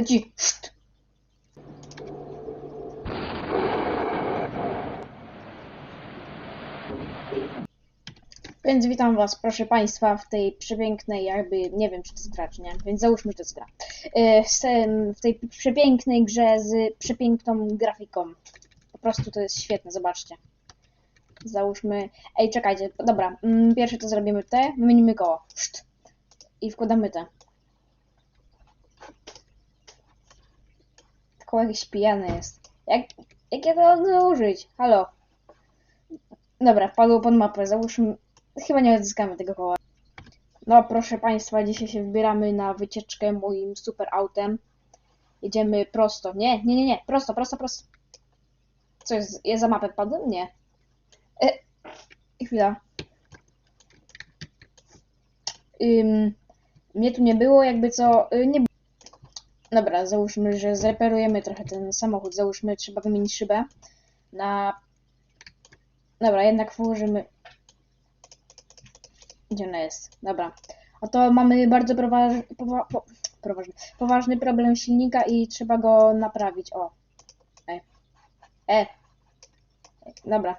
Leci. Szt. Więc witam was, proszę państwa, w tej przepięknej, jakby, nie wiem czy to jest gra, czy nie, więc załóżmy, że to jest gra. Tym- W tej przepięknej grze z przepiękną grafiką. Po prostu to jest świetne, zobaczcie. Załóżmy, ej czekajcie, dobra, mm, pierwsze to zrobimy te, wymienimy koło. I wkładamy te. Koło jakieś pijane jest. Jak, jak ja to założyć? Halo? Dobra, wpadło pod mapę, załóżmy, chyba nie odzyskamy tego koła. No proszę Państwa, dzisiaj się wybieramy na wycieczkę moim super autem. Jedziemy prosto. Nie, nie, nie, nie, prosto, prosto, prosto. Co jest, ja za mapę wpadłem? Nie. E, chwila. Ym, mnie tu nie było, jakby co, y, nie Dobra, załóżmy, że zreperujemy trochę ten samochód. Załóżmy, trzeba wymienić szybę na... Dobra, jednak włożymy... Gdzie ona jest? Dobra. Oto mamy bardzo poważ... powa... po... poważny... poważny problem silnika i trzeba go naprawić. O. E. E. Dobra.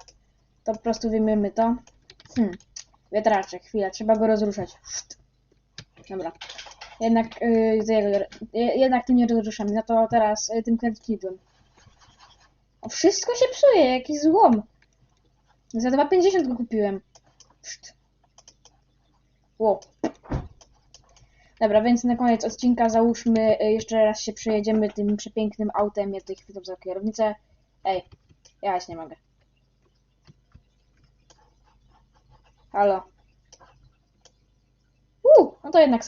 To po prostu wyjmiemy to. Hmm. Wiatraczek, chwila, trzeba go rozruszać. Dobra. Jednak, yy, jednak tym nie rozruszam. No to teraz y, tym krętliwym. Wszystko się psuje, jaki złom. Za 2,50 go kupiłem. Pszt. Ło. Dobra, więc na koniec odcinka załóżmy, y, jeszcze raz się przejedziemy tym przepięknym autem. Ja tutaj chwytam za kierownicę. Ej, ja nie mogę. Halo. Uuu, no to jednak